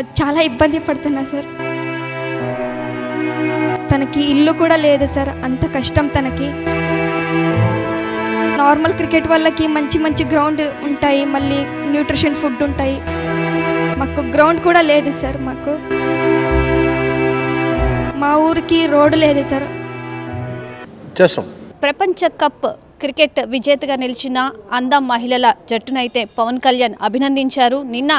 చాలా ఇబ్బంది పడుతున్నా సార్. తనకి ఇల్లు కూడా లేదు సార్. అంత కష్టం తనకి. నార్మల్ క్రికెట్ వాళ్ళకి మంచి మంచి గ్రౌండ్ ఉంటాయి. మళ్ళీ న్యూట్రిషన్ ఫుడ్ ఉంటాయి. మాకు గ్రౌండ్ కూడా లేదు సార్ మాకు. మా ఊరికి రోడ్డు లేదు సార్. ప్రపంచ కప్ క్రికెట్ విజేతగా నిలిచిన అంద మహిళల జట్టునైతే పవన్ కళ్యాణ్ అభినందించారు. నిన్న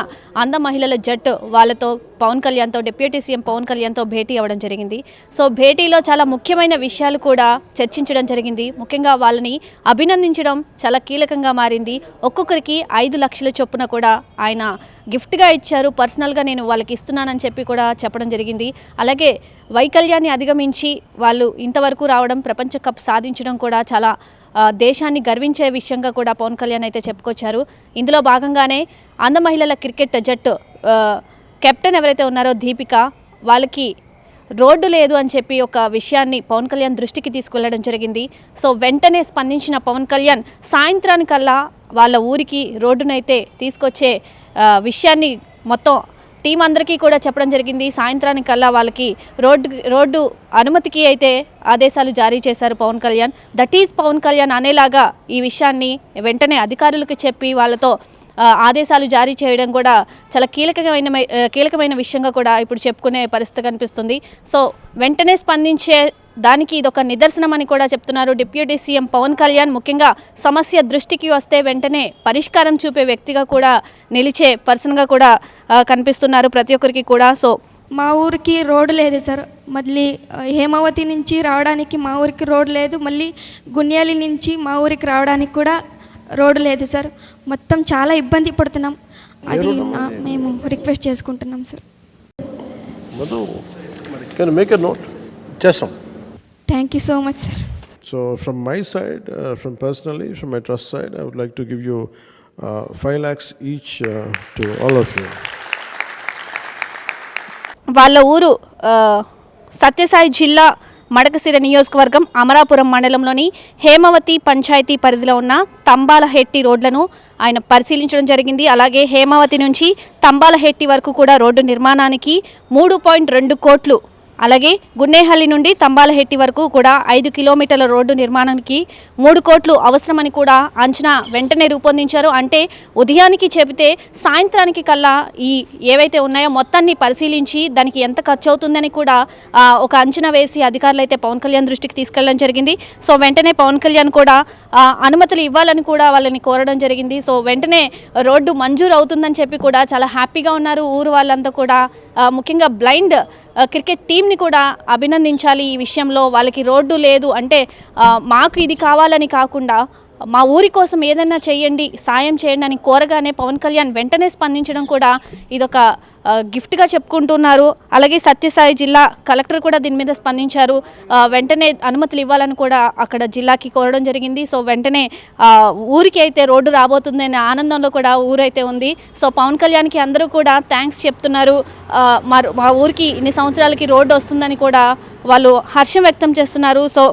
అంద మహిళల జట్టు వాళ్ళతో పవన్ కళ్యాణ్తో డిప్యూటీ సీఎం పవన్ కళ్యాణ్తో భేటీ అవ్వడం జరిగింది. సో భేటీలో చాలా ముఖ్యమైన విషయాలు కూడా చర్చించడం జరిగింది. ముఖ్యంగా వాళ్ళని అభినందించడం చాలా కీలకంగా మారింది. ఒక్కొక్కరికి ఐదు లక్షల చొప్పున కూడా ఆయన గిఫ్ట్గా ఇచ్చారు. పర్సనల్గా నేను వాళ్ళకి ఇస్తున్నానని చెప్పి కూడా చెప్పడం జరిగింది. అలాగే వైకల్యాన్ని అధిగమించి వాళ్ళు ఇంతవరకు రావడం ప్రపంచ కప్ సాధించడం కూడా చాలా దేశాన్ని గర్వించే విషయంగా కూడా పవన్ కళ్యాణ్ అయితే చెప్పుకొచ్చారు. ఇందులో భాగంగానే అంద మహిళల క్రికెట్ జట్టు కెప్టెన్ ఎవరైతే ఉన్నారో దీపిక వాళ్ళకి రోడ్డు లేదు అని చెప్పి ఒక విషయాన్ని పవన్ కళ్యాణ్ దృష్టికి తీసుకెళ్ళడం జరిగింది. సో వెంటనే స్పందించిన పవన్ కళ్యాణ్ సాయంత్రానికల్లా వాళ్ళ ఊరికి రోడ్డునైతే తీసుకొచ్చే విషయాన్ని మొత్తం టీం అందరికీ కూడా చెప్పడం జరిగింది. సాయంత్రానికల్లా వాళ్ళకి రోడ్డు రోడ్డు అనుమతికి అయితే ఆదేశాలు జారీ చేశారు పవన్ కళ్యాణ్. దట్ ఈజ్ పవన్ కళ్యాణ్ అనేలాగా ఈ విషయాన్ని వెంటనే అధికారులకు చెప్పి వాళ్ళతో ఆదేశాలు జారీ చేయడం కూడా చాలా కీలకమైన కీలకమైన విషయంగా కూడా ఇప్పుడు చెప్పుకునే పరిస్థితి కనిపిస్తుంది. సో వెంటనే స్పందించే దానికి ఇదొక నిదర్శనం అని కూడా చెప్తున్నారు. డిప్యూటీ సీఎం పవన్ కళ్యాణ్ ముఖ్యంగా సమస్య దృష్టికి వస్తే వెంటనే పరిష్కారం చూపే వ్యక్తిగా కూడా నిలిచే పర్సన్గా కూడా కనిపిస్తున్నారు ప్రతి ఒక్కరికి కూడా. సో మా ఊరికి రోడ్డు లేదు సార్. మళ్ళీ హేమావతి నుంచి రావడానికి మా ఊరికి రోడ్డు లేదు. మళ్ళీ గున్యాలి నుంచి మా ఊరికి రావడానికి కూడా రోడ్డు లేదు సార్. మొత్తం చాలా ఇబ్బంది పడుతున్నాం. అది మేము రిక్వెస్ట్ చేసుకుంటున్నాం sir. Madhu can make a note చేస్తాం. Thank you so much sir So from my side, uh, from personally, from my trust side, I would like to give you uh, five lakhs each uh, to all of you. వాళ్ళ ఊరు సత్యసాయి జిల్లా మడకసిర నియోజకవర్గం అమరాపురం మండలంలోని హేమవతి పంచాయతీ పరిధిలో ఉన్న తంబాలహెట్టి రోడ్లను ఆయన పరిశీలించడం జరిగింది అలాగే హేమవతి నుంచి తంబాలహెట్టి వరకు కూడా రోడ్డు నిర్మాణానికి మూడు పాయింట్ రెండు కోట్లు అలాగే గున్నేహల్లి నుండి తంబాలహెట్టి వరకు కూడా ఐదు కిలోమీటర్ల రోడ్డు నిర్మాణానికి మూడు కోట్లు అవసరమని కూడా అంచనా వెంటనే రూపొందించారు. అంటే ఉదయానికి చెబితే సాయంత్రానికి కల్లా ఈ ఏవైతే ఉన్నాయో మొత్తాన్ని పరిశీలించి దానికి ఎంత ఖర్చు అవుతుందని కూడా ఒక అంచనా వేసి అధికారులు అయితే పవన్ కళ్యాణ్ దృష్టికి తీసుకెళ్ళడం జరిగింది. సో వెంటనే పవన్ కళ్యాణ్ కూడా అనుమతులు ఇవ్వాలని కూడా వాళ్ళని కోరడం జరిగింది. సో వెంటనే రోడ్డు మంజూరు అవుతుందని చెప్పి కూడా చాలా హ్యాపీగా ఉన్నారు. ఊరు వాళ్ళంతా కూడా ముఖ్యంగా బ్లైండ్ క్రికెట్ టీంని కూడా అభినందించాలి ఈ విషయంలో. వాళ్ళకి రోడ్డు లేదు అంటే మాకు ఇది కావాలని కాకుండా మా ఊరి కోసం ఏదైనా చేయండి సాయం చేయండి అని కోరగానే పవన్ కళ్యాణ్ వెంటనే స్పందించడం కూడా ఇదొక గిఫ్ట్గా చెప్పుకుంటున్నారు. అలాగే సత్యసాయి జిల్లా కలెక్టర్ కూడా దీని మీద స్పందించారు. వెంటనే అనుమతులు ఇవ్వాలని కూడా అక్కడ జిల్లాకి కోరడం జరిగింది. సో వెంటనే ఊరికి అయితే రోడ్డు రాబోతుంది అనే ఆనందంలో కూడా ఊరైతే ఉంది. సో పవన్ కళ్యాణ్కి అందరూ కూడా థ్యాంక్స్ చెప్తున్నారు. మా ఊరికి ఇన్ని సంవత్సరాలకి రోడ్డు వస్తుందని కూడా వాళ్ళు హర్షం వ్యక్తం చేస్తున్నారు. సో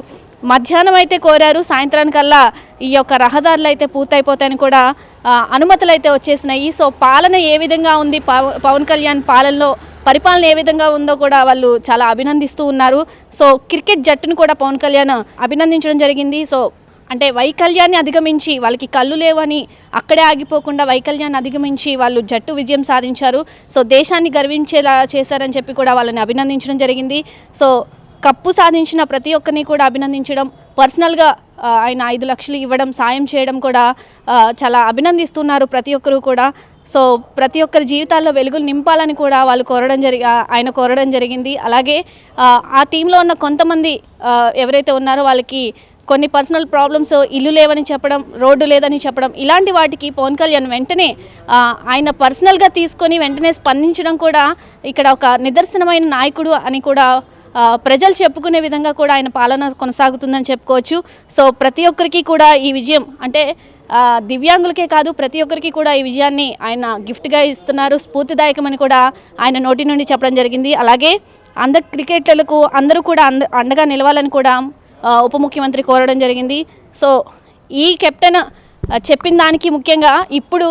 మధ్యాహ్నం అయితే కోరారు. సాయంత్రానికల్లా ఈ యొక్క రహదారులు అయితే పూర్తయిపోతాయని కూడా అనుమతులు అయితే వచ్చేసినాయి. సో పాలన ఏ విధంగా ఉంది? పవ- పవన్ కళ్యాణ్ పాలనలో పరిపాలన ఏ విధంగా ఉందో కూడా వాళ్ళు చాలా అభినందిస్తూ ఉన్నారు. సో క్రికెట్ జట్టును కూడా పవన్ కళ్యాణ్ అభినందించడం జరిగింది. సో అంటే వైకల్యాన్ని అధిగమించి వాళ్ళకి కళ్ళు లేవని అక్కడే ఆగిపోకుండా వైకల్యాన్ని అధిగమించి వాళ్ళు జట్టు విజయం సాధించారు. సో దేశాన్ని గర్వించేలా చేశారని చెప్పి కూడా వాళ్ళని అభినందించడం జరిగింది. సో కప్పు సాధించిన ప్రతి ఒక్కరిని కూడా అభినందించడం పర్సనల్గా ఆయన ఐదు లక్షలు ఇవ్వడం సాయం చేయడం కూడా చాలా అభినందిస్తున్నారు ప్రతి ఒక్కరు కూడా. సో ప్రతి ఒక్కరి జీవితాల్లో వెలుగులు నింపాలని కూడా వాళ్ళు కోరడం జరిగి ఆయన కోరడం జరిగింది. అలాగే ఆ, టీంలో ఉన్న కొంతమంది ఎవరైతే ఉన్నారో వాళ్ళకి కొన్ని పర్సనల్ ప్రాబ్లమ్స్ ఇల్లు లేవని చెప్పడం రోడ్డు లేదని చెప్పడం ఇలాంటి వాటికి పవన్ కళ్యాణ్ వెంటనే ఆయన పర్సనల్గా తీసుకొని వెంటనే స్పందించడం కూడా ఇక్కడ ఒక నిదర్శనమైన నాయకుడు అని కూడా ప్రజలు చెప్పుకునే విధంగా కూడా ఆయన పాలన కొనసాగుతుందని చెప్పుకోవచ్చు. సో ప్రతి ఒక్కరికి కూడా ఈ విజయం అంటే దివ్యాంగులకే కాదు ప్రతి ఒక్కరికి కూడా ఈ విజయాన్ని ఆయన గిఫ్ట్గా ఇస్తున్నారు. స్ఫూర్తిదాయకమని కూడా ఆయన నోటి నుండి చెప్పడం జరిగింది. అలాగే అందరు క్రికెటర్లకు అందరూ కూడా అంద అండగా నిలవాలని కూడా ఉప ముఖ్యమంత్రి కోరడం జరిగింది. సో ఈ కెప్టెన్ చెప్పిన దానికి ముఖ్యంగా ఇప్పుడు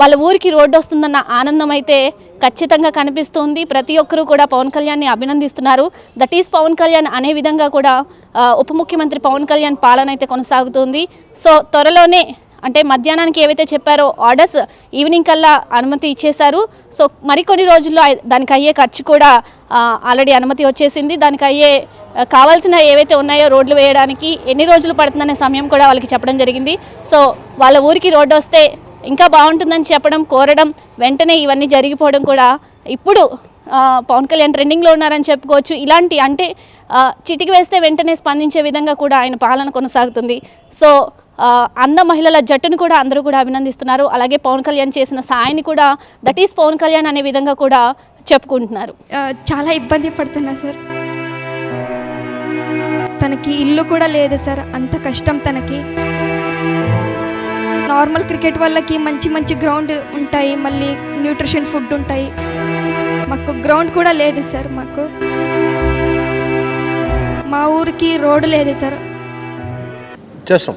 వాళ్ళ ఊరికి రోడ్డు వస్తుందన్న ఆనందం అయితే ఖచ్చితంగా కనిపిస్తుంది. ప్రతి ఒక్కరూ కూడా పవన్ కళ్యాణ్ని అభినందిస్తున్నారు. దట్ ఈస్ పవన్ కళ్యాణ్ అనే విధంగా కూడా ఉప ముఖ్యమంత్రి పవన్ కళ్యాణ్ పాలన అయితే కొనసాగుతుంది. సో త్వరలోనే అంటే మధ్యాహ్నానికి ఏవైతే చెప్పారో ఆర్డర్స్ ఈవినింగ్ కల్లా అనుమతి ఇచ్చేశారు. సో మరికొన్ని రోజుల్లో దానికి అయ్యే ఖర్చు కూడా ఆల్రెడీ అనుమతి వచ్చేసింది. దానికి అయ్యే కావాల్సిన ఏవైతే ఉన్నాయో రోడ్లు వేయడానికి ఎన్ని రోజులు పడుతుందనే సమయం కూడా వాళ్ళకి చెప్పడం జరిగింది. సో వాళ్ళ ఊరికి రోడ్డు వస్తే ఇంకా బాగుంటుందని చెప్పడం కోరడం వెంటనే ఇవన్నీ జరిగిపోవడం కూడా ఇప్పుడు పవన్ కళ్యాణ్ ట్రెండింగ్లో ఉన్నారని చెప్పుకోవచ్చు. ఇలాంటి అంటే చిటికి వేస్తే వెంటనే స్పందించే విధంగా కూడా ఆయన పాలన కొనసాగుతుంది. సో అన్న అంద మహిళల జట్టును కూడా అందరూ కూడా అభినందిస్తున్నారు. అలాగే పవన్ కళ్యాణ్ చేసిన సాయిని కూడా దట్ ఈస్ పవన్ కళ్యాణ్ అనే విధంగా కూడా చెప్పుకుంటున్నారు. చాలా ఇబ్బంది పడుతున్నా సార్. తనకి ఇల్లు కూడా లేదు సార్. అంత కష్టం తనకి. నార్మల్ క్రికెట్ వాళ్ళకి మంచి మంచి గ్రౌండ్ ఉంటాయి మళ్ళీ న్యూట్రిషన్ ఫుడ్ ఉంటాయి. మాకు గ్రౌండ్ కూడా లేదు సార్ మాకు. మా ఊరికి రోడ్డు లేదు సార్. చేస్తాం.